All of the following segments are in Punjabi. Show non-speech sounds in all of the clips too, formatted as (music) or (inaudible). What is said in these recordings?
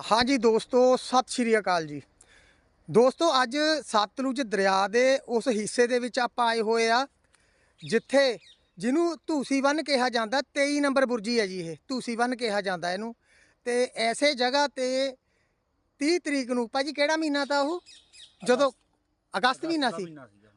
ਹਾਂਜੀ ਦੋਸਤੋ ਸਤਿ ਸ਼੍ਰੀ ਅਕਾਲ ਜੀ। ਦੋਸਤੋ ਅੱਜ ਸਤਲੁਜ ਦਰਿਆ ਦੇ ਉਸ ਹਿੱਸੇ ਦੇ ਵਿੱਚ ਆਪਾਂ ਆਏ ਹੋਏ ਆ ਜਿੱਥੇ ਜਿਹਨੂੰ ਧੂਸੀ ਬੰਨ ਕਿਹਾ ਜਾਂਦਾ 23 ਨੰਬਰ ਬੁਰਜੀ ਹੈ ਜੀ ਇਹ ਧੂਸੀ ਬੰਨ ਕਿਹਾ ਜਾਂਦਾ ਇਹਨੂੰ। ਤੇ ਐਸੇ ਜਗ੍ਹਾ ਤੇ 30 ਤਰੀਕ ਨੂੰ ਭਾਜੀ ਕਿਹੜਾ ਮਹੀਨਾ ਤਾਂ ਉਹ? ਜਦੋਂ ਅਗਸਤ। ਮਹੀਨਾ ਸੀ।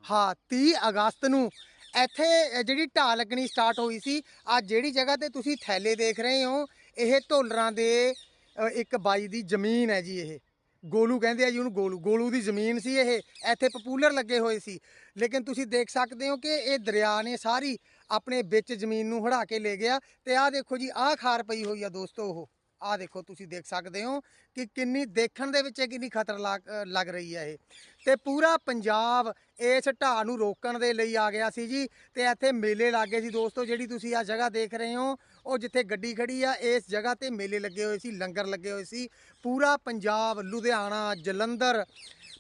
ਹਾਂ। 30 ਅਗਸਤ ਨੂੰ ਇੱਥੇ ਜਿਹੜੀ ਢਾਹ ਲੱਗਣੀ ਸਟਾਰਟ ਹੋਈ ਸੀ ਅੱਜ ਜਿਹੜੀ ਜਗ੍ਹਾ ਤੇ ਤੁਸੀਂ ਥੈਲੇ ਦੇਖ ਰਹੇ ਹੋ ਇਹ ਢੋਲਰਾਂ ਦੇ ਇੱਕ ਬਾਈ ਦੀ ਜ਼ਮੀਨ ਹੈ ਜੀ ਇਹ। ਗੋਲੂ ਕਹਿੰਦੇ ਆ ਜੀ ਉਹਨੂੰ ਗੋਲੂ। ਗੋਲੂ ਦੀ ਜ਼ਮੀਨ ਸੀ ਇਹ। ਇੱਥੇ ਪਪੂਲਰ ਲੱਗੇ ਹੋਏ ਸੀ। ਲੇਕਿਨ ਤੁਸੀਂ ਦੇਖ ਸਕਦੇ ਹੋ ਕਿ ਇਹ ਦਰਿਆ ਨੇ ਸਾਰੀ ਆਪਣੇ ਵਿੱਚ ਜ਼ਮੀਨ ਨੂੰ ਹੜਾ ਕੇ ਲੈ ਗਿਆ। ਤੇ ਆਹ ਦੇਖੋ ਜੀ, ਆਹ ਖਾਰ ਪਈ ਹੋਈ ਆ ਦੋਸਤੋ ਉਹ। ਆਹ ਦੇਖੋ, ਤੁਸੀਂ ਦੇਖ ਸਕਦੇ ਹੋ ਕਿ ਕਿੰਨੀ ਦੇਖਣ ਦੇ ਵਿੱਚ ਕਿੰਨੀ ਖਤਰਨਾਕ ਲੱਗ ਰਹੀ ਹੈ ਇਹ। ਤੇ ਪੂਰਾ ਪੰਜਾਬ ਇਸ ਢਾਹ ਨੂੰ ਰੋਕਣ ਦੇ ਲਈ ਆ ਗਿਆ ਸੀ ਜੀ। ਤੇ ਇੱਥੇ ਮੇਲੇ ਲੱਗੇ ਸੀ ਦੋਸਤੋ। ਜਿਹੜੀ ਤੁਸੀਂ ਆ ਜਗ੍ਹਾ ਦੇਖ ਰਹੇ ਹੋ ਉਹ ਜਿੱਥੇ ਗੱਡੀ ਖੜੀ ਆ, ਇਸ ਜਗ੍ਹਾ ਤੇ ਮੇਲੇ ਲੱਗੇ ਹੋਏ ਸੀ, ਲੰਗਰ ਲੱਗੇ ਹੋਏ ਸੀ। ਪੂਰਾ ਪੰਜਾਬ, ਲੁਧਿਆਣਾ, ਜਲੰਧਰ,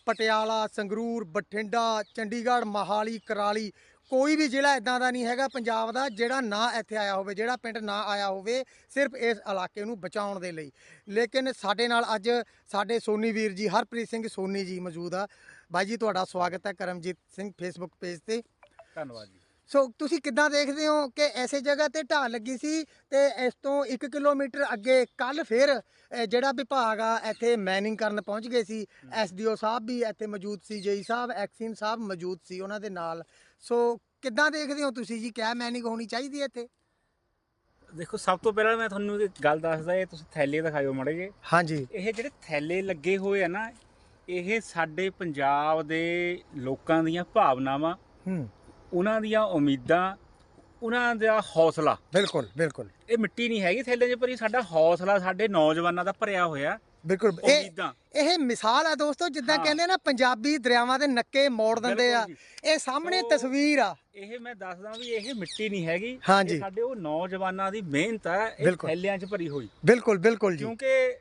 ਪਟਿਆਲਾ, ਸੰਗਰੂਰ, ਬਠਿੰਡਾ, ਚੰਡੀਗੜ੍ਹ, ਮਹਾਲੀ, ਕਰਾਲੀ, ਕੋਈ ਵੀ ਜ਼ਿਲ੍ਹਾ ਇਦਾਂ ਦਾ ਨਹੀਂ ਹੈਗਾ ਪੰਜਾਬ ਦਾ ਜਿਹੜਾ ਨਾ ਇੱਥੇ ਆਇਆ ਹੋਵੇ, ਜਿਹੜਾ ਪਿੰਡ ਨਾ ਆਇਆ ਹੋਵੇ, ਸਿਰਫ ਇਸ ਇਲਾਕੇ ਨੂੰ ਬਚਾਉਣ ਦੇ ਲਈ। ਲੇਕਿਨ ਸਾਡੇ ਨਾਲ ਅੱਜ ਸਾਡੇ ਸੋਨੀ ਵੀਰ ਜੀ, ਹਰਪ੍ਰੀਤ ਸਿੰਘ ਸੋਨੀ ਜੀ ਮੌਜੂਦ ਆ। ਬਾਈ ਜੀ, ਤੁਹਾਡਾ ਸਵਾਗਤ ਹੈ ਕਰਮਜੀਤ ਸਿੰਘ ਫੇਸਬੁੱਕ ਪੇਜ ਤੇ। ਧੰਨਵਾਦ ਜੀ। ਸੋ ਤੁਸੀਂ ਕਿੱਦਾਂ ਦੇਖਦੇ ਹੋ ਕਿ ਐਸੇ ਜਗ੍ਹਾ ਤੇ ਢਾਲ ਲੱਗੀ ਸੀ ਤੇ ਇਸ ਤੋਂ 1 ਕਿਲੋਮੀਟਰ ਅੱਗੇ ਕੱਲ ਫਿਰ ਜਿਹੜਾ ਵਿਭਾਗ ਆ ਇੱਥੇ ਮੈਨਿੰਗ ਕਰਨ ਪਹੁੰਚ ਗਏ ਸੀ। ਐਸਡੀਓ ਸਾਹਿਬ ਵੀ ਇੱਥੇ ਮੌਜੂਦ ਸੀ ਜੇਈ ਸਾਹਿਬ ਐਕਸਿਨ ਸਾਹਿਬ ਮੌਜੂਦ ਸੀ ਉਹਨਾਂ ਦੇ ਨਾਲ। ਸੋ ਕਿੱਦਾਂ ਦੇਖਦੇ ਹੋ ਤੁਸੀਂ ਜੀ ਕਿਆ ਮੈਨਿੰਗ ਹੋਣੀ ਚਾਹੀਦੀ ਹੈ ਇੱਥੇ? ਦੇਖੋ ਸਭ ਤੋਂ ਪਹਿਲਾਂ ਮੈਂ ਤੁਹਾਨੂੰ ਇੱਕ ਗੱਲ ਦੱਸਦਾ ਇਹ ਤੁਸੀਂ ਥੈਲੇ ਦਿਖਾਇਓ ਮੜੇ ਜੇ ਹਾਂਜੀ। ਇਹ ਜਿਹੜੇ ਥੈਲੇ ਲੱਗੇ ਹੋਏ ਆ ਨਾ ਇਹ ਸਾਡੇ ਪੰਜਾਬ ਦੇ ਲੋਕਾਂ ਦੀਆਂ ਭਾਵਨਾਵਾਂ। ਹੂੰ। ਉਹਨਾਂ ਦੀਆਂ ਉਮੀਦਾਂ ਉਹਨਾਂ ਦਾ ਹੌਸਲਾ। ਬਿਲਕੁਲ ਬਿਲਕੁਲ। ਇਹ ਮਿੱਟੀ ਨਹੀਂ ਹੈਗੀ ਥੈਲੇ 'ਚ ਭਰੀ ਸਾਡਾ ਹੌਸਲਾ ਸਾਡੇ ਨੌਜਵਾਨਾਂ ਦਾ ਭਰਿਆ ਹੋਇਆ ਬਿਲਕੁਲ। ਇਹ ਉਮੀਦਾਂ। ਇਹ ਮਿਸਾਲ ਆ ਦੋਸਤੋ ਜਿੱਦਾਂ ਹਾਂ। ਕਹਿੰਦੇ ਨਾ ਪੰਜਾਬੀ ਦਰਿਆਵਾਂ ਦੇ ਨੱਕੇ ਮੋੜ ਦਿੰਦੇ ਆ। ਬਿਲਕੁਲ ਇਹ ਸਾਹਮਣੇ ਸੋ- ਤਸਵੀਰ ਆ। ਇਹ ਮੈਂ ਦੱਸਦਾ ਵੀ ਇਹ ਮਿੱਟੀ ਨਹੀਂ ਹੈਗੀ। ਹਾਂਜੀ। ਸਾਡੇ ਉਹ ਨੌਜਵਾਨਾਂ ਦੀ ਮਿਹਨਤ ਹੈ ਇਹ ਬਿਲਕੁਲ। ਥੈਲਿਆਂ 'ਚ ਭਰੀ ਹੋਈ। ਬਿਲਕੁਲ ਬਿਲਕੁਲ ਜੀ। ਕਿਉਂਕਿ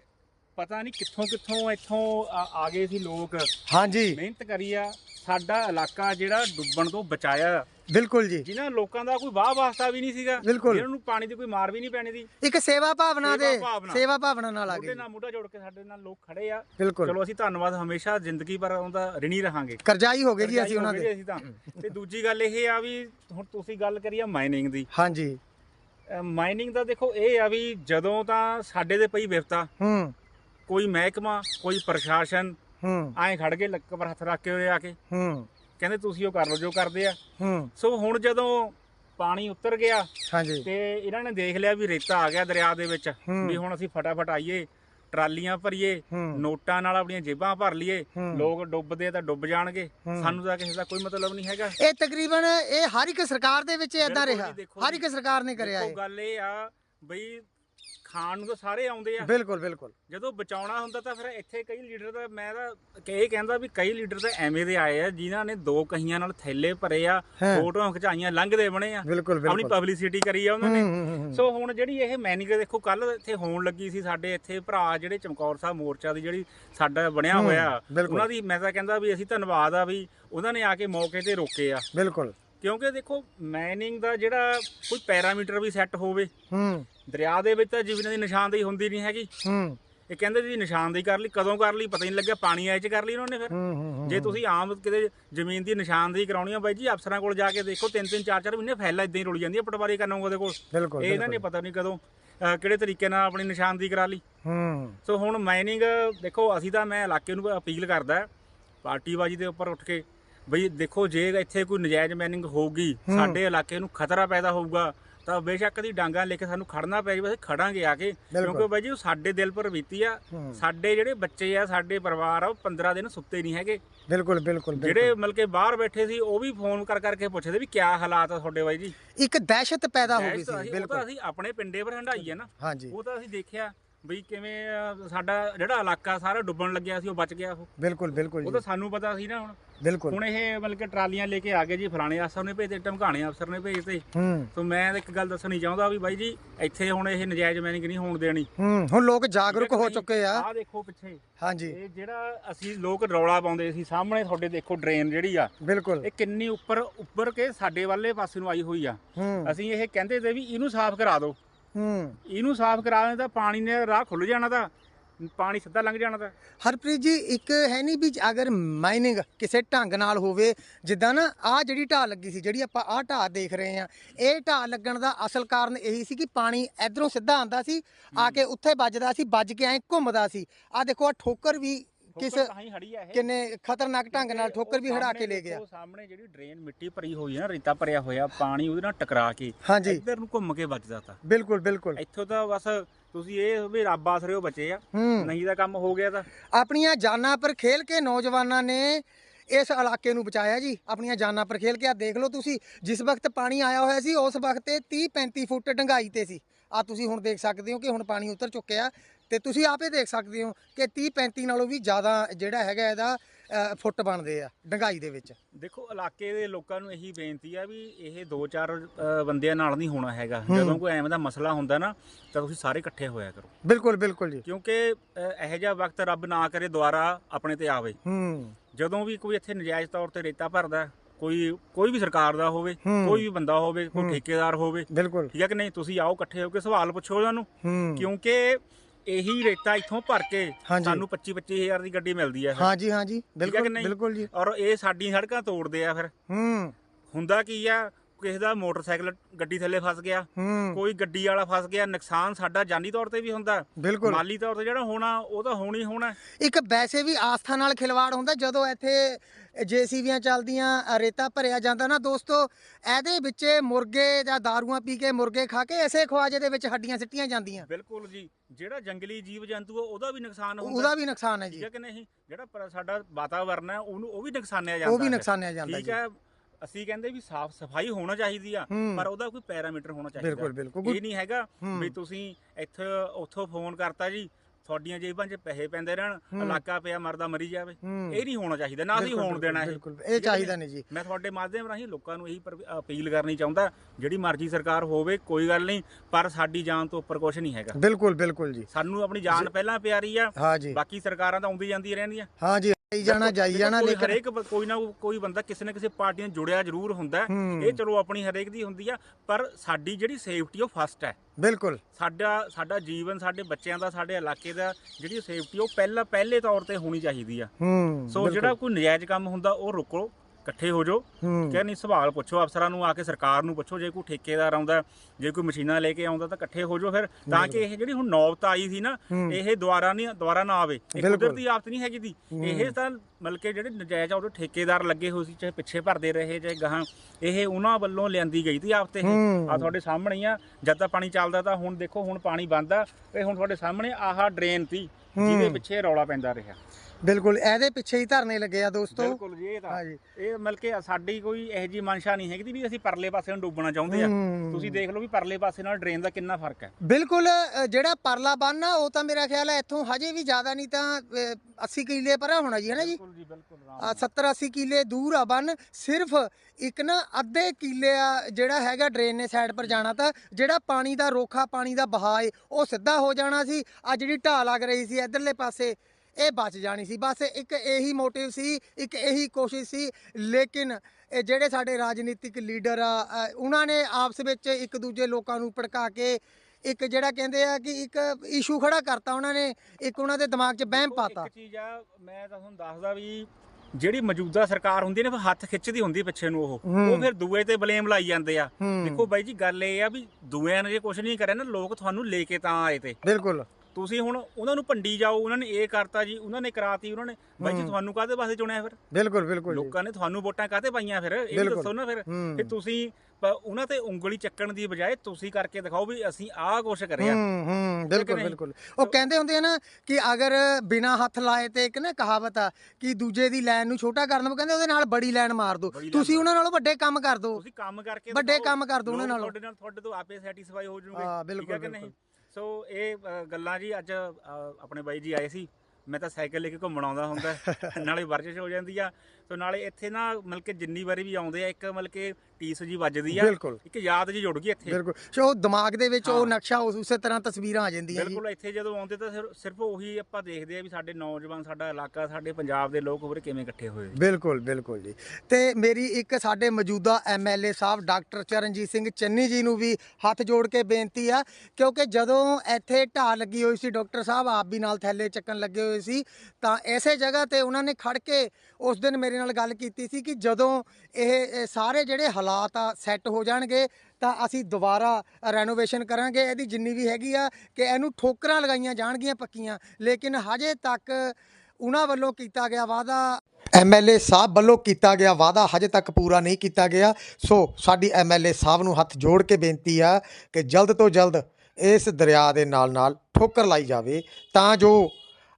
ਪਤਾ ਨਹੀਂ ਕਿੱਥੋਂ ਕਿੱਥੋਂ ਇੱਥੋਂ ਆ ਆ ਗਏ ਸੀ ਲੋਕ। ਹਾਂਜੀ। ਮਿਹਨਤ ਕਰੀ ਆ। ਸਾਡਾ ਇਲਾਕਾ ਜਿਹੜਾ ਡੁੱਬਣ ਤੋਂ ਬਚਾਇਆ। ਬਿਲਕੁਲ ਜੀ। ਜਿਨ੍ਹਾਂ ਲੋਕਾਂ ਦਾ ਕੋਈ ਵਾਹ ਵਾਸਤਾ ਵੀ ਨਹੀਂ ਸੀਗਾ। ਬਿਲਕੁਲ। ਜਿਹਨਾਂ ਨੂੰ ਪਾਣੀ ਦੀ ਕੋਈ ਮਾਰ ਵੀ ਨਹੀਂ ਪੈਣੀ ਦੀ ਇੱਕ ਸੇਵਾ ਭਾਵਨਾ ਦੇ ਸੇਵਾ ਭਾਵਨਾ। ਸੇਵਾ ਭਾਵਨਾ ਨਾਲ ਆ ਗਏ ਨਾਲ ਮੋਢਾ ਜੋੜ ਕੇ ਸਾਡੇ ਨਾਲ ਲੋਕ ਖੜੇ ਆ। ਬਿਲਕੁਲ। ਚਲੋ ਅਸੀਂ ਧੰਨਵਾਦ ਹਮੇਸ਼ਾ ਜ਼ਿੰਦਗੀ ਪਰ ਉਹਦਾ ਰਿਣੀ ਰਹਾਂਗੇ। ਕਰਜ਼ਾਈ ਹੋ ਗਏ ਜੀ ਅਸੀਂ ਉਹਨਾਂ ਦੇ। ਅਸੀਂ ਤਾਂ। ਤੇ ਦੂਜੀ ਗੱਲ ਇਹ ਆ ਵੀ ਹੁਣ ਤੁਸੀਂ ਗੱਲ ਕਰੀ ਆ ਮਾਈਨਿੰਗ ਦੀ। ਹਾਂਜੀ। ਮਾਈਨਿੰਗ ਦਾ ਦੇਖੋ ਇਹ ਆ ਵੀ ਜਦੋਂ ਤਾਂ ਸਾਡੇ ਦੇ ਪਈ ਵਿਫਤਾ ਹੂੰ। ਕੋਈ ਮਹਿਕਮਾ ਕੋਈ ਪ੍ਰਸ਼ਾਸਨ ਹੂੰ। ਐਂ ਖੜ ਕੇ ਲੱਕ ਪਰ ਹੱਥ ਰੱਖ ਕੇ ਉਰੇ ਆ ਕੇ। ਹੂੰ। ਕਹਿੰਦੇ ਤੁਸੀਂ ਉਹ ਕਰ ਲਓ ਜੋ ਕਰਦੇ ਆ। ਹੂੰ। ਸੋ ਹੁਣ ਜਦੋਂ ਪਾਣੀ ਉਤਰ ਗਿਆ ਹਾਂਜੀ। ਤੇ ਇਹਨਾਂ ਨੇ ਦੇਖ ਲਿਆ ਵੀ ਰੇਤਾ ਆ ਗਿਆ ਦਰਿਆ ਦੇ ਵਿੱਚ। ਵੀ ਹੁਣ ਅਸੀਂ ਫਟਾਫਟ ਆਈਏ ਟਰਾਲੀਆਂ ਭਰੀਏ। ਨੋਟਾਂ ਨਾਲ ਆਪਣੀਆਂ ਜੇਬਾਂ ਭਰ ਲਈਏ। ਲੋਕ ਡੁੱਬਦੇ ਤਾਂ ਡੁੱਬ ਜਾਣਗੇ। ਸਾਨੂੰ ਤਾਂ ਕਿਸੇ ਦਾ ਕੋਈ ਮਤਲਬ ਨਹੀਂ ਹੈਗਾ। ਇਹ ਤਕਰੀਬਨ ਇਹ ਹਰ ਇੱਕ ਸਰਕਾਰ ਦੇ ਵਿੱਚ ਇਦਾਂ ਰਿਹਾ। ਹਰ ਇੱਕ। ਸਰਕਾਰ ਨੇ ਕਰਿਆ ਇਹ। ਗੱਲ ਇਹ ਆ ਬਈ ਖਾਣ ਨੂੰ ਤਾਂ ਸਾਰੇ ਆਉਂਦੇ ਆ। ਬਿਲਕੁਲ ਬਿਲਕੁਲ। ਜਦੋਂ ਬਚਾਉਣਾ ਹੁੰਦਾ ਤਾਂ ਫਿਰ ਇੱਥੇ ਕਈ ਲੀਡਰ ਦਾ ਮੈਂ ਤਾਂ ਇਹ ਕਹਿੰਦਾ ਵੀ ਕਈ ਲੀਡਰ ਤਾਂ ਐਵੇਂ ਦੇ ਆਏ ਆ ਜਿਨ੍ਹਾਂ ਨੇ ਦੋ ਕਹੀਆਂ ਨਾਲ ਥੈਲੇ ਭਰੇ ਆ। ਫੋਟੋਆਂ ਖਿਚਾਈਆਂ ਲੰਘਦੇ ਬਣੇ ਆ। ਆਪਣੀ ਪਬਲਿਸਿਟੀ ਕਰੀ ਆ ਉਹਨਾਂ ਨੇ। ਸੋ ਹੁਣ ਜਿਹੜੀ ਇਹ ਮੈਨਿੰਗ ਦੇਖੋ ਕੱਲ ਇੱਥੇ ਹੋਣ ਲੱਗੀ ਸੀ ਸਾਡੇ ਇੱਥੇ ਭਰਾ ਜਿਹੜੇ ਚਮਕੌਰ ਸਾਹਿਬ ਮੋਰਚਾ ਦੀ ਜਿਹੜੀ ਸਾਡਾ ਬਣਿਆ ਹੋਇਆ। ਉਹਨਾਂ ਦੀ ਮੈਂ ਤਾਂ ਕਹਿੰਦਾ ਵੀ ਅਸੀਂ ਧੰਨਵਾਦ ਆ ਵੀ ਉਹਨਾਂ ਨੇ ਆ ਕੇ ਮੌਕੇ ਤੇ ਰੋਕੇ ਆ। ਬਿਲਕੁਲ। ਕਿਉਂਕਿ ਦੇਖੋ ਮੈਨਿੰਗ ਦਾ ਜਿਹੜਾ ਕੋਈ ਪੈਰਾਮੀਟਰ ਵੀ ਸੈੱਟ ਹੋਵੇ ਹੂੰ। ਦਰਿਆ ਦੇ ਵਿੱਚ ਤਾਂ ਜੀਵਨ ਦੀ ਨਿਸ਼ਾਨਦੇਹੀ ਹੁੰਦੀ ਨਹੀਂ ਹੈਗੀ। ਹੂੰ। ਇਹ ਕਹਿੰਦੇ ਜੀ ਨਿਸ਼ਾਨਦੇਹੀ ਕਰ ਲਈ ਕਦੋਂ ਕਰ ਲਈ ਪਤਾ ਹੀ ਨਹੀਂ ਲੱਗਿਆ ਪਾਣੀ ਆਏ ਚ ਕਰ ਲਈ ਉਹਨਾਂ ਨੇ ਫਿਰ। ਹੂੰ, ਹੂੰ ਹੂੰ। ਜੇ ਤੁਸੀਂ ਆਮ ਕਿਤੇ ਜ਼ਮੀਨ ਦੀ ਨਿਸ਼ਾਨਦੇਹੀ ਕਰਾਉਣੀ ਆ ਬਾਈ ਜੀ ਅਫਸਰਾਂ ਕੋਲ ਜਾ ਕੇ ਦੇਖੋ ਤਿੰਨ ਤਿੰਨ ਚਾਰ ਚਾਰ ਮਹੀਨੇ ਫੈਲਾ ਇਦਾਂ ਹੀ ਰੁਲ ਜਾਂਦੀ ਪਟਵਾਰੀ ਕਰਨ ਉਹਦੇ ਕੋਲ। ਬਿਲਕੁਲ ਇਹ ਇਹਨਾਂ ਨੇ ਪਤਾ ਨਹੀਂ ਕਦੋਂ ਕਿਹੜੇ ਤਰੀਕੇ ਨਾਲ ਆਪਣੀ ਨਿਸ਼ਾਨਦੇਹੀ ਕਰਾ ਲਈ। ਹੂੰ। ਸੋ ਹੁਣ ਮਾਈਨਿੰਗ ਦੇਖੋ ਅਸੀਂ ਤਾਂ ਮੈਂ ਇਲਾਕੇ ਨੂੰ ਅਪੀਲ ਕਰਦਾ ਪਾਰਟੀਬਾਜੀ ਦੇ ਉੱਪਰ ਉੱਠ ਕੇ ਬਈ ਦੇਖੋ ਜੇ ਇੱਥੇ ਕੋਈ ਨਜਾਇਜ਼ ਮਾਈਨਿੰਗ ਹੋਊਗੀ ਸਾਡੇ ਇਲਾਕੇ ਨੂੰ ਖਤਰਾ ਪੈਦਾ ਹੋਊਗਾ ਤਾਂ ਬੇਸ਼ੱਕ ਦੀ ਡਾਂਗਾ ਲੈ ਕੇ ਸਾਨੂੰ ਖੜਨਾ ਪੈ ਜਾਵੇ ਅਸੀਂ ਖੜਾਂਗੇ ਆ ਕੇ। ਕਿਉਂਕਿ ਬਾਈ ਜੀ ਉਹ ਸਾਡੇ ਦਿਲ ਪਰ ਬੀਤੀ ਆ। ਸਾਡੇ ਜਿਹੜੇ ਬੱਚੇ ਆ ਸਾਡੇ ਪਰਿਵਾਰ ਆ ਉਹ 15 ਦਿਨ ਸੁੱਤੇ ਨਹੀਂ ਹੈਗੇ। ਬਿਲਕੁਲ ਬਿਲਕੁਲ। ਜਿਹੜੇ ਮਤਲਬ ਕਿ ਬਾਹਰ ਬੈਠੇ ਸੀ ਉਹ ਵੀ ਫੋਨ ਕਰ ਕਰਕੇ ਪੁੱਛਦੇ ਵੀ ਕਿਆ ਹਾਲਾਤ ਆ ਤੁਹਾਡੇ ਬਾਈ ਜੀ? ਇੱਕ ਦਹਿਸ਼ਤ ਪੈਦਾ ਹੋ ਗਈ ਸੀ ਬਿਲਕੁਲ। ਅਸੀਂ ਆਪਣੇ ਪਿੰਡੇ ਪਰ ਹੰਡਾਈ ਹੈ ਨਾ। ਉਹ ਤਾਂ ਅਸੀਂ ਦੇਖਿਆ। ਬਈ ਕਿਵੇਂ ਅਹ, ਸਾਡਾ ਜਿਹੜਾ ਇਲਾਕਾ ਸਾਰਾ ਡੁੱਬਣ ਲੱਗਿਆ ਸੀ ਉਹ ਬਚ ਗਿਆ ਉਹ। ਬਿਲਕੁਲ ਬਿਲਕੁਲ ਉਹ ਜੀ। ਤਾਂ ਸਾਨੂੰ ਪਤਾ ਸੀ ਨਾ ਹੁਣ। ਬਿਲਕੁਲ। ਹੁਣ ਇਹ ਮਤਲਬ ਕਿ ਟਰਾਲੀਆਂ ਲੈ ਕੇ ਆ ਗਏ ਜੀ ਫਲਾਣੇ ਅਫਸਰ ਨੇ ਭੇਜਦੇ ਟਮਕਾਣੇ ਅਫਸਰ ਨੇ ਭੇਜਦੇ ਹੂੰ। ਸੋ ਮੈਂ ਤਾਂ ਇੱਕ ਗੱਲ ਦੱਸਣੀ ਚਾਹੁੰਦਾ ਵੀ ਬਾਈ ਜੀ ਇੱਥੇ ਹੁਣ ਇਹ ਨਜਾਇਜ਼ ਮੈਨਿੰਗ ਨਹੀਂ ਹੋਣ ਦੇਣੀ। ਹੂੰ ਹੁਣ ਲੋਕ ਜਾਗਰੂਕ ਹੋ ਚੁੱਕੇ ਆ। ਆਹ ਦੇਖੋ ਪਿੱਛੇ। ਹਾਂਜੀ। ਇਹ ਜਿਹੜਾ ਅਸੀਂ ਲੋਕ ਰੌਲਾ ਪਾਉਂਦੇ ਸੀ ਸਾਹਮਣੇ ਤੁਹਾਡੇ ਦੇਖੋ ਡਰੇਨ ਜਿਹੜੀ ਆ। ਬਿਲਕੁਲ। ਇਹ ਕਿੰਨੀ ਉੱਪਰ ਉੱਪਰ ਕੇ ਸਾਡੇ ਵਾਲੇ ਪਾਸੇ ਨੂੰ ਆਈ ਹੋਈ ਆ। ਹੂੰ। ਅਸੀਂ ਇਹ ਕਹਿੰਦੇ ਤੇ ਵੀ ਇਹਨੂੰ ਸਾਫ਼ ਕਰਾ ਦਿਓ। ਹੂੰ। ਇਹਨੂੰ ਸਾਫ਼ ਕਰਾ ਦੇ ਤਾਂ ਪਾਣੀ ਨੇ ਰਾਹ ਖੁੱਲ ਜਾਣਾ ਤਾਂ ਪਾਣੀ ਸਿੱਧਾ ਲੰਘ ਜਾਣਾ ਤਾਂ। ਹਰਪ੍ਰੀਤ ਜੀ ਇੱਕ ਹੈ ਨਹੀਂ ਵੀ ਅਗਰ ਮਾਈਨਿੰਗ ਕਿਸੇ ਢੰਗ ਨਾਲ ਹੋਵੇ ਜਿੱਦਾਂ ਨਾ ਆ ਜਿਹੜੀ ਢਾਹ ਲੱਗੀ ਸੀ ਜਿਹੜੀ ਆਪਾਂ ਆ ਢਾਹ ਦੇਖ ਰਹੇ ਆ ਇਹ ਢਾਹ ਲੱਗਣ ਦਾ ਅਸਲ ਕਾਰਨ ਇਹੀ ਸੀ ਕਿ ਪਾਣੀ ਇਧਰੋਂ ਸਿੱਧਾ ਆਂਦਾ ਸੀ ਆ ਕੇ ਉੱਥੇ ਵੱਜਦਾ ਸੀ ਵੱਜ ਕੇ ਐ ਘੁੰਮਦਾ ਸੀ। ਆ ਦੇਖੋ ਆ ਠੋਕਰ ਵੀ ਕਿਸ ਠੋਕਰ ਤਾਂ ਹੀ ਖੜੀ ਆ ਇਹ। ਕਿੰਨੇ ਖਤਰਨਾਕ ਢੰਗ ਨਾਲ ਠੋਕਰ ਵੀ ਹੜਾ ਕੇ ਲੈ ਗਿਆ। ਉਹ ਸਾਹਮਣੇ ਜਿਹੜੀ ਡਰੇਨ ਮਿੱਟੀ ਭਰੀ ਹੋਈ ਹੈ ਨਾ ਰੇਤਾ ਭਰਿਆ ਹੋਇਆ ਪਾਣੀ ਉਹਦੇ ਨਾਲ ਟਕਰਾ ਕੇ ਹਾਂਜੀ। ਇੱਧਰ ਨੂੰ ਘੁੰਮ ਕੇ ਵੱਜਦਾ ਤਾਂ। ਬਿਲਕੁਲ ਬਿਲਕੁਲ। ਇੱਥੋਂ ਤਾਂ ਬਸ ਤੁਸੀਂ ਇਹ ਵੀ ਰੱਬ ਆਸਰੇ ਉਹ ਬਚੇ ਆ। ਹੂੰ। ਨਹੀਂ ਤਾਂ ਕੰਮ ਹੋ ਗਿਆ ਤਾਂ। ਆਪਣੀਆਂ ਜਾਨਾਂ ਪਰ ਖੇਲ ਕੇ ਨੌਜਵਾਨਾਂ ਨੇ ਇਸ ਇਲਾਕੇ ਨੂੰ ਬਚਾਇਆ ਜੀ। ਆਪਣੀਆਂ ਜਾਨਾਂ ਪਰ ਖੇਲ ਕੇ ਆ ਦੇਖ ਲਓ ਤੁਸੀਂ ਜਿਸ ਵਕਤ ਪਾਣੀ ਆਇਆ ਹੋਇਆ ਸੀ ਉਸ ਵਕਤ ਇਹ 30 35 ਫੁੱਟ ਡੰਗਾਈ ਤੇ ਸੀ। ਆ ਤੁਸੀਂ ਹੁਣ ਦੇਖ ਸਕਦੇ ਹੋ ਕਿ ਹੁਣ ਪਾਣੀ ਉਤਰ ਚੁੱਕਿਆ। ਤੇ ਤੁਸੀਂ ਆਪੇ ਦੇਖ ਸਕਦੇ ਹੋ ਕਿ 30 35 ਨਾਲੋਂ ਵੀ ਜ਼ਿਆਦਾ ਜਿਹੜਾ ਹੈਗਾ ਇਹਦਾ ਫੁੱਟ ਬਣਦੇ ਆ ਡੰਗਾਈ ਦੇ ਵਿੱਚ। ਦੇਖੋ ਇਲਾਕੇ ਦੇ ਲੋਕਾਂ ਨੂੰ ਇਹੀ ਬੇਨਤੀ ਆ ਵੀ ਇਹ ਦੋ ਚਾਰ ਅ, ਬੰਦਿਆਂ ਨਾਲ ਨਹੀਂ ਹੋਣਾ ਹੈਗਾ। ਜਦੋਂ ਕੋਈ ਐਵੇਂ ਦਾ ਮਸਲਾ ਹੁੰਦਾ ਨਾ ਤਾਂ ਤੁਸੀਂ ਸਾਰੇ ਇਕੱਠੇ ਹੋਇਆ ਕਰੋ। ਬਿਲਕੁਲ ਬਿਲਕੁਲ ਜੀ। ਕਿਉਂਕਿ ਇਹੋ ਜਿਹਾ ਵਕਤ ਰੱਬ ਨਾ ਕਰੇ ਦੁਬਾਰਾ ਆਪਣੇ ਤੇ ਆਵੇ। ਹੂੰ। ਜਦੋਂ ਵੀ ਕੋਈ ਇੱਥੇ ਨਜਾਇਜ਼ ਤੌਰ ਤੇ ਰੇਤਾ ਭਰਦਾ ਕੋਈ ਕੋਈ ਵੀ ਸਰਕਾਰ ਦਾ ਹੋਵੇ। ਕੋਈ ਵੀ ਬੰਦਾ ਹੋਵੇ ਕੋਈ ਠੇਕੇਦਾਰ ਹੋਵੇ ਬਿਲਕੁਲ। ਠੀਕ ਹੈ ਕਿ ਨਹੀਂ? ਤੁਸੀਂ ਆਓ ਇਕੱਠੇ ਹੋ ਕੇ ਸਵਾਲ ਪੁੱਛੋ ਉਹਨਾਂ ਨੂੰ। ਕਿਉਂਕਿ ਇਹੀ ਰੇਤਾ ਇੱਥੋਂ ਭਰ ਕੇ ਹਾਂਜੀ। ਸਾਨੂੰ 25 25000 ਦੀ ਗੱਡੀ ਮਿਲਦੀ ਹੈ ਹਾਂਜੀ ਹਾਂਜੀ। ਕਿ ਬਿਲਕੁਲ ਨਹੀਂ? ਬਿਲਕੁਲ ਜੀ। ਔਰ ਇਹ ਸਾਡੀਆਂ ਸੜਕਾਂ ਤੋੜਦੇ ਆ ਫਿਰ। ਹੂੰ। ਹੁੰਦਾ ਕੀ ਆ? ਕਿਸੇ ਦਾ ਮੋਟਰਸਾਈਕਲ ਗੱਡੀ ਥੱਲੇ ਫਸ ਗਿਆ ਹੂੰ। ਕੋਈ ਗੱਡੀ ਵਾਲਾ ਫਸ ਗਿਆ ਨੁਕਸਾਨ ਸਾਡਾ ਜਾਨੀ ਤੌਰ ਤੇ ਵੀ ਹੁੰਦਾ। ਬਿਲਕੁਲ। ਮਾਲੀ ਤੌਰ ਤੇ ਜਿਹੜਾ ਹੋਣਾ ਉਹ ਤਾਂ ਹੋਣੀ ਹੋਣਾ। ਇੱਕ ਵੈਸੇ ਵੀ ਆਸਥਾ ਨਾਲ ਖਿਲਵਾੜ ਹੁੰਦਾ ਜਦੋਂ ਇੱਥੇ ਜੇਸੀਬੀਆਂ ਚੱਲਦੀਆਂ ਰੇਤਾ ਭਰਿਆ ਜਾਂਦਾ ਨਾ ਦੋਸਤੋ ਇਹਦੇ ਵਿੱਚ ਮੁਰਗੇ ਜਾਂ ਦਾਰੂਆਂ ਪੀ ਕੇ ਮੁਰਗੇ ਖਾ ਕੇ ਐਸੇ ਖਵਾਜੇ ਦੇ ਵਿੱਚ ਹੱਡੀਆਂ ਸਿੱਟੀਆਂ ਜਾਂਦੀਆਂ। ਬਿਲਕੁਲ ਜੀ। ਜਿਹੜਾ ਜੰਗਲੀ ਜੀਵ ਜੰਤੂ ਆ ਉਹਦਾ ਵੀ ਨੁਕਸਾਨ ਹੁੰਦਾ। ਉਹਦਾ ਵੀ ਨੁਕਸਾਨ ਹੈ ਠੀਕ ਜੀ ਹੈ ਕਿ ਨਹੀਂ? ਜਿਹੜਾ ਸਾਡਾ ਵਾਤਾਵਰਨ ਹੈ ਉਹਨੂੰ ਉਹ ਵੀ ਨੁਕਸਾਨਿਆ ਉਹ ਜਾਂਦਾ ਵੀ ਹੈ। ਨੁਕਸਾਨਿਆ ਜਾਂਦਾ ਠੀਕ ਹੈ। ਅਸੀਂ ਕਹਿੰਦੇ ਵੀ ਸਾਫ਼ ਸਫ਼ਾਈ ਹੋਣਾ ਚਾਹੀਦੀ ਆ। ਪਰ ਉਹਦਾ ਕੋਈ ਪੈਰਾਮੀਟਰ ਹੋਣਾ ਚਾਹੀਦਾ। ਬਿਲਕੁਲ, ਬਿਲਕੁਲ। ਇਹ ਨਹੀਂ ਹੈਗਾ। ਵੀ ਤੁਸੀਂ ਇੱਥੇ ਉੱਥੋਂ ਫੋਨ ਕਰਤਾ ਜੀ ਤੁਹਾਡੀਆਂ ਜੇਬਾਂ 'ਚ ਪੈਸੇ ਪੈਂਦੇ ਰਹਿਣ ਇਲਾਕਾ ਪਿਆ ਮਰਦਾ ਮਰੀ ਜਾਵੇ। ਇਹ ਨਹੀਂ ਹੋਣਾ ਚਾਹੀਦਾ ਨਾ ਅਸੀਂ ਹੋਣ ਦੇਣਾ ਇਹ। ਇਹ ਚਾਹੀਦਾ ਨਹੀਂ ਜੀ। ਮੈਂ ਤੁਹਾਡੇ ਮਾਧਿਅਮ ਰਾਹੀਂ ਲੋਕਾਂ ਨੂੰ ਇਹੀ ਅਪੀਲ ਕਰਨੀ ਚਾਹੁੰਦਾ ਜਿਹੜੀ ਮਰਜ਼ੀ ਸਰਕਾਰ ਹੋਵੇ ਕੋਈ ਗੱਲ ਨਹੀਂ ਪਰ ਸਾਡੀ ਜਾਨ ਤੋਂ ਉੱਪਰ ਕੁਝ ਨਹੀਂ ਹੈਗਾ। ਬਿਲਕੁਲ ਬਿਲਕੁਲ ਜੀ। ਸਾਨੂੰ ਆਪਣੀ ਜਾਨ ਪਹਿਲਾਂ ਪਿਆਰੀ ਆ ਹਾਂ ਜੀ। ਬਾਕੀ ਸਰਕਾਰਾਂ ਤਾਂ ਆਉਂਦੀ ਜਾਂਦੀ ਰਹਿੰਦੀਆਂ। ਹਾਂ ਜੀ। ਆਈ ਜਾਣਾ ਜਾਈ ਜਾਣਾ ਕੋਈ ਲੇਕਿਨ ਹਰੇਕ ਬ- ਕੋਈ ਨਾ ਕੋਈ ਬੰਦਾ ਕਿਸੇ ਨਾ ਕਿਸੇ ਪਾਰਟੀ ਨਾਲ ਜੁੜਿਆ ਜ਼ਰੂਰ ਹੁੰਦਾ ਹੈ। ਹੂੰ। ਇਹ ਚਲੋ ਆਪਣੀ ਹਰੇਕ ਦੀ ਹੁੰਦੀ ਆ ਪਰ ਸਾਡੀ ਜਿਹੜੀ ਸੇਫਟੀ ਉਹ ਫਸਟ ਹੈ। ਬਿਲਕੁਲ। ਸਾਡਾ ਸਾਡਾ ਜੀਵਨ ਸਾਡੇ ਬੱਚਿਆਂ ਦਾ ਸਾਡੇ ਇਲਾਕੇ ਦਾ ਜਿਹੜੀ ਸੇਫਟੀ ਉਹ ਪਹਿਲਾਂ ਪਹਿਲੇ ਤੌਰ ਤੇ ਹੋਣੀ ਚਾਹੀਦੀ ਆ। ਹੂੰ ਸੋ ਜਿਹੜਾ ਕੋਈ ਨਜਾਇਜ਼ ਕੰਮ ਹੁੰਦਾ ਉਹ ਰੁਕੋ। ਇਕੱਠੇ ਹੋ ਜਾਓ। ਹੂੰ। ਕਿ ਨਹੀਂ ਸਵਾਲ ਪੁੱਛੋ ਅਫਸਰਾਂ ਨੂੰ ਆ ਕੇ ਸਰਕਾਰ ਨੂੰ ਪੁੱਛੋ ਜੇ ਕੋਈ ਠੇਕੇਦਾਰ ਆਉਂਦਾ ਜੇ ਕੋਈ ਮਸ਼ੀਨਾਂ ਲੈ ਕੇ ਆਉਂਦਾ ਤਾਂ ਇਕੱਠੇ ਹੋ ਜਾਓ ਫਿਰ ਤਾਂ ਕਿ ਇਹ ਜਿਹੜੀ ਹੁਣ ਨੌਬਤ ਆਈ ਸੀ ਨਾ। ਇਹ ਦੁਬਾਰਾ ਨਹੀਂ ਦੁਬਾਰਾ ਨਾ ਆਵੇ। ਇਹ। ਕੁਦਰਤੀ ਆਫਤ ਨਹੀਂ ਹੈਗੀ ਦੀ ਇਹ ਤਾਂ ਮਤਲਬ ਕਿ ਜਿਹੜੇ ਨਜਾਇਜ਼ ਆ ਉਹਦੇ ਠੇਕੇਦਾਰ ਲੱਗੇ ਹੋਏ ਸੀ ਚਾਹੇ ਪਿੱਛੇ ਭਰਦੇ ਰਹੇ ਚਾਹੇ ਗਾਹਾਂ। ਇਹ ਉਹਨਾਂ ਵੱਲੋਂ ਲਿਆਂਦੀ ਗਈ ਤੀ ਆਫਤ ਇਹ। ਹੂੰ। ਆ ਤੁਹਾਡੇ ਸਾਹਮਣੇ ਹੀ ਆ। ਜਦ ਤਾਂ ਪਾਣੀ ਚੱਲਦਾ ਤਾਂ ਹੁਣ ਦੇਖੋ ਹੁਣ ਪਾਣੀ ਬੰਦ ਆ। ਇਹ ਹੁਣ ਤੁਹਾਡੇ ਸਾਹਮਣੇ ਆਹ ਡਰੇਨ ਤੀ ਜਿਹਦੇ ਪਿੱਛੇ ਰੌਲਾ ਪੈਂਦਾ ਰਿਹਾ। ਬਿਲਕੁਲ ਇਹਦੇ ਪਿੱਛੇ ਹੀ ਧਰਨੇ ਲੱਗੇ ਆ ਦੋਸਤੋ। ਬਿਲਕੁਲ ਜੀ ਇਹ ਤਾਂ। ਹਾਂਜੀ। ਇਹ ਮਤਲਬ ਕਿ ਸਾਡੀ ਕੋਈ ਇਹੋ ਜੀ ਮਨਸ਼ਾ ਨਹੀਂ ਹੈਗੀ ਵੀ ਅਸੀਂ ਪਰਲੇ ਪਾਸੇ ਨੂੰ ਡੁੱਬਣਾ ਚਾਹੁੰਦੇ ਆ। ਹੂੰ। ਤੁਸੀਂ ਦੇਖ ਲਓ ਵੀ ਪਰਲੇ ਪਾਸੇ ਨਾਲ ਡਰੇਨ ਦਾ ਕਿੰਨਾ ਫ਼ਰਕ ਹੈ। ਬਿਲਕੁਲ ਅ, ਜਿਹੜਾ ਪਰਲਾ ਬੰਨ ਆ ਉਹ ਤਾਂ ਮੇਰਾ ਖਿਆਲ ਹੈ ਇੱਥੋਂ ਹਜੇ ਵੀ ਜ਼ਿਆਦਾ ਨਹੀਂ ਤਾਂ ਅ, 80 ਕਿੱਲੇ ਪਰਾਂ ਹੋਣਾ ਜੀ ਹੈ ਨਾ ਜੀ? ਬਿਲਕੁਲ ਜੀ ਬਿਲਕੁਲ ਆ 70 80 ਕਿੱਲੇ ਦੂਰ ਆ ਬੰਨ ਸਿਰਫ ਇੱਕ ਨਾ ਅੱਧੇ ਕਿੱਲੇ ਆ ਜਿਹੜਾ ਹੈਗਾ ਡਰੇਨ ਨੇ ਸਾਈਡ ਪਰ ਜਾਣਾ ਤਾਂ ਜਿਹੜਾ ਪਾਣੀ ਦਾ ਰੋਖਾ ਪਾਣੀ ਦਾ ਬਹਾਅ ਏ ਉਹ ਸਿੱਧਾ ਹੋ ਜਾਣਾ ਸੀ। ਆ ਜਿਹੜੀ ਢਾਲ ਲੱਗ ਰਹੀ ਸੀ ਇਧਰਲੇ ਪਾਸੇ ਇਹ ਬਚ ਜਾਣੀ ਸੀ। ਬਸ ਇੱਕ ਇਹੀ ਮੋਟਿਵ ਸੀ ਇੱਕ ਇਹੀ ਕੋਸ਼ਿਸ਼ ਸੀ। ਲੇਕਿਨ ਇਹ ਜਿਹੜੇ ਸਾਡੇ ਰਾਜਨੀਤਿਕ ਲੀਡਰ ਆ ਉਹਨਾਂ ਨੇ ਆਪਸ ਵਿੱਚ ਇੱਕ ਦੂਜੇ ਲੋਕਾਂ ਨੂੰ ਭੜਕਾ ਕੇ ਇੱਕ ਜਿਹੜਾ ਕਹਿੰਦੇ ਆ ਕਿ ਇੱਕ ਇਸ਼ੂ ਖੜਾ ਕਰਤਾ ਉਹਨਾਂ ਨੇ ਇੱਕ ਉਹਨਾਂ ਦੇ ਦਿਮਾਗ 'ਚ ਵਹਿਮ ਪਾਤਾ। ਇੱਕ ਚੀਜ਼ ਆ ਮੈਂ ਤਾਂ ਤੁਹਾਨੂੰ ਦੱਸਦਾ ਵੀ ਜਿਹੜੀ ਮੌਜੂਦਾ ਸਰਕਾਰ ਹੁੰਦੀ ਨੇ ਫਿਰ ਹੱਥ ਖਿੱਚਦੀ ਹੁੰਦੀ ਪਿੱਛੇ ਨੂੰ ਉਹ। ਉਹ ਫਿਰ ਦੂਏ ਤੇ ਬਲੇਮ ਲਾਈ ਜਾਂਦੇ ਆ। ਦੇਖੋ ਬਾਈ ਜੀ ਗੱਲ ਇਹ ਆ ਵੀ ਦੂਆਂ ਨੇ ਜੇ ਕੁਝ ਨਹੀਂ ਕਰਿਆ ਨਾ ਲੋਕ ਤੁਹਾਨੂੰ ਲੈ ਕੇ ਤਾਂ ਆਏ ਤੇ। ਬਿਲਕੁਲ। ਤੁਸੀਂ ਹੁਣ ਉਹਨਾਂ ਨੂੰ ਭੰਡੀ ਜਾਓ ਉਹਨਾਂ ਨੇ ਇਹ ਕਰਤਾ ਜੀ ਉਹਨਾਂ ਨੇ ਕਰਾਤੀ ਉਹਨਾਂ ਨੇ ਬਾਈ ਜੀ ਤੁਹਾਨੂੰ ਕਾਹਦੇ ਵਾਸਤੇ ਚੁਣਿਆ ਫਿਰ ਬਿਲਕੁਲ ਬਿਲਕੁਲ। ਲੋਕਾਂ ਨੇ ਤੁਹਾਨੂੰ ਵੋਟਾਂ ਕਾਹਤੇ ਪਾਈਆਂ ਫਿਰ ਇਹ ਬਿਲਕੁਲ। ਦੱਸੋ ਨਾ ਫਿਰ। ਕਿ ਤੁਸੀਂ ਉਹਨਾਂ ਤੇ ਉਂਗਲੀ ਚੱਕਣ ਦੀ ਬਜਾਏ ਤੁਸੀਂ ਕਰਕੇ ਦਿਖਾਓ ਵੀ ਅਸੀਂ ਆਹ ਕੁਛ ਕਰਿਆ ਹੂੰ ਹੂੰ ਬਿਲਕੁਲ? ਬਿਲਕੁਲ ਉਹ ਕਹਿੰਦੇ ਹੁੰਦੇ ਆ ਨਾ ਕਿ ਅਗਰ ਬਿਨਾ ਹੱਥ ਲਾਏ ਤੇ ਇੱਕ ਨਾ ਕਹਾਵਤ ਆ ਕਿ ਦੂਜੇ ਦੀ ਲਾਈਨ ਨੂੰ ਛੋਟਾ ਕਰਨ ਨੂੰ ਕਹਿੰਦੇ ਉਹਦੇ ਨਾਲ ਬੜੀ ਲਾਈਨ ਮਾਰ ਦਿਓ line ਤੁਸੀਂ ਉਹਨਾਂ ਨਾਲੋਂ ਵੱਡੇ ਕੰਮ ਕਰ ਦਿਓ ਤੁਸੀਂ ਕੰਮ ਕਰਕੇ ਵੱਡੇ ਕੰਮ ਕਰ ਦਿਓ ਉਹਨਾਂ ਨਾਲੋਂ। ਤੁਹਾਡੇ ਨਾਲ ਤੁਹਾਡੇ ਤੋਂ ਆਪੇ ਸੈਟੀਸਫਾਈ ਹੋ ਬਿਲਕੁਲ, ਠੀਕ ਹੈ ਕਿ ਨਹੀਂ ਬਿਲਕੁਲ। ਸੋ ਇਹ ਅ, ਗੱਲਾਂ ਜੀ ਅੱਜ ਅ, ਆਪਣੇ ਬਾਈ ਜੀ ਆਏ ਸੀ। ਮੈਂ ਤਾਂ ਸਾਈਕਲ ਲੈ ਕੇ ਘੁੰਮਣ ਆਉਂਦਾ ਹੁੰਦਾ। (laughs) ਨਾਲੇ ਵਰਜਿਸ਼ ਹੋ ਜਾਂਦੀ ਆ। ਤੇ ਨਾਲੇ ਇੱਥੇ ਨਾ ਮਤਲਬ ਕਿ ਜਿੰਨੀ ਵਾਰੀ ਵੀ ਆਉਂਦੇ ਆ ਇੱਕ ਮਤਲਬ ਕਿ ਟੀਸ ਜੀ ਵੱਜਦੀ ਆ ਬਿਲਕੁਲ। ਇੱਕ ਯਾਦ ਜੀ ਜੁੜ ਗਈ ਇੱਥੇ। ਬਿਲਕੁਲ। ਸੋ ਦਿਮਾਗ ਦੇ ਵਿੱਚ ਉਹ। ਨਕਸ਼ਾ ਉਸ ਉਸੇ ਤਰ੍ਹਾਂ ਤਸਵੀਰਾਂ ਆ ਜਾਂਦੀਆਂ ਜੀ। ਬਿਲਕੁਲ ਇੱਥੇ ਜਦੋਂ ਆਉਂਦੇ ਤਾਂ ਸਿਰ- ਸਿਰਫ ਉਹੀ ਆਪਾਂ ਦੇਖਦੇ ਆ ਵੀ ਸਾਡੇ ਨੌਜਵਾਨ ਸਾਡਾ ਇਲਾਕਾ ਸਾਡੇ ਪੰਜਾਬ ਦੇ ਲੋਕ ਹੋਰ ਕਿਵੇਂ ਇਕੱਠੇ ਹੋਏ ਬਿਲਕੁਲ ਬਿਲਕੁਲ ਜੀ। ਤੇ ਮੇਰੀ ਇੱਕ ਸਾਡੇ ਮੌਜੂਦਾ ਐਮਐਲਏ ਸਾਹਿਬ ਡਾਕਟਰ ਚਰਨਜੀਤ ਸਿੰਘ ਚੰਨੀ ਜੀ ਨੂੰ ਵੀ ਹੱਥ ਜੋੜ ਕੇ ਬੇਨਤੀ ਆ ਕਿਉਂਕਿ ਜਦੋਂ ਇੱਥੇ ਢਾਹ ਲੱਗੀ ਹੋਈ ਸੀ ਡਾਕਟਰ ਸਾਹਿਬ ਆਪ ਵੀ ਨਾਲ ਥੈਲੇ ਚੱਕਣ ਲੱਗੇ ਹੋਏ ਸੀ ਤਾਂ ਐਸੇ ਜਗ੍ਹਾ ਤੇ ਉਹਨਾਂ ਨੇ ਖੜ ਕੇ ਉਸ ਦਿਨ ਮੇਰੇ ਨਾਲ ਗੱਲ ਕੀਤੀ ਸੀ ਕਿ ਜਦੋਂ ਇਹ ਇਹ ਸਾਰੇ ਜਿਹੜੇ ਹਾਲਾਤ ਆ ਸੈੱਟ ਹੋ ਜਾਣਗੇ ਤਾਂ ਅਸੀਂ ਦੁਬਾਰਾ ਰੈਨੋਵੇਸ਼ਨ ਕਰਾਂਗੇ। ਇਹਦੀ ਜਿੰਨੀ ਵੀ ਹੈਗੀ ਆ ਕਿ ਇਹਨੂੰ ਠੋਕਰਾਂ ਲਗਾਈਆਂ ਜਾਣਗੀਆਂ ਪੱਕੀਆਂ ਲੇਕਿਨ ਹਜੇ ਤੱਕ ਉਹਨਾਂ ਵੱਲੋਂ ਕੀਤਾ ਗਿਆ ਵਾਅਦਾ ਐਮਐਲਏ ਸਾਹਿਬ ਵੱਲੋਂ ਕੀਤਾ ਗਿਆ ਵਾਅਦਾ ਹਜੇ ਤੱਕ ਪੂਰਾ ਨਹੀਂ ਕੀਤਾ ਗਿਆ। ਸੋ ਸਾਡੀ ਐਮਐਲਏ ਸਾਹਿਬ ਨੂੰ ਹੱਥ ਜੋੜ ਕੇ ਬੇਨਤੀ ਆ ਕਿ ਜਲਦ ਤੋਂ ਜਲਦ ਇਸ ਦਰਿਆ ਦੇ ਨਾਲ ਨਾਲ ਠੋਕਰ ਲਾਈ ਜਾਵੇ ਤਾਂ ਜੋ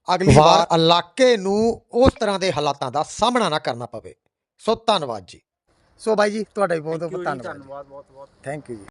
ਅਗਲੀ ਵਾਰ ਇਲਾਕੇ ਨੂੰ ਉਸ ਤਰ੍ਹਾਂ ਦੇ ਹਾਲਾਤਾਂ ਦਾ ਸਾਹਮਣਾ ਨਾ ਕਰਨਾ ਪਵੇ। ਸੋ ਧੰਨਵਾਦ ਜੀ। ਸੋ ਬਾਈ ਜੀ ਤੁਹਾਡਾ ਵੀ ਬਹੁਤ ਬਹੁਤ ਧੰਨਵਾਦ। ਧੰਨਵਾਦ ਬਹੁਤ ਬਹੁਤ। ਥੈਂਕ ਯੂ ਜੀ।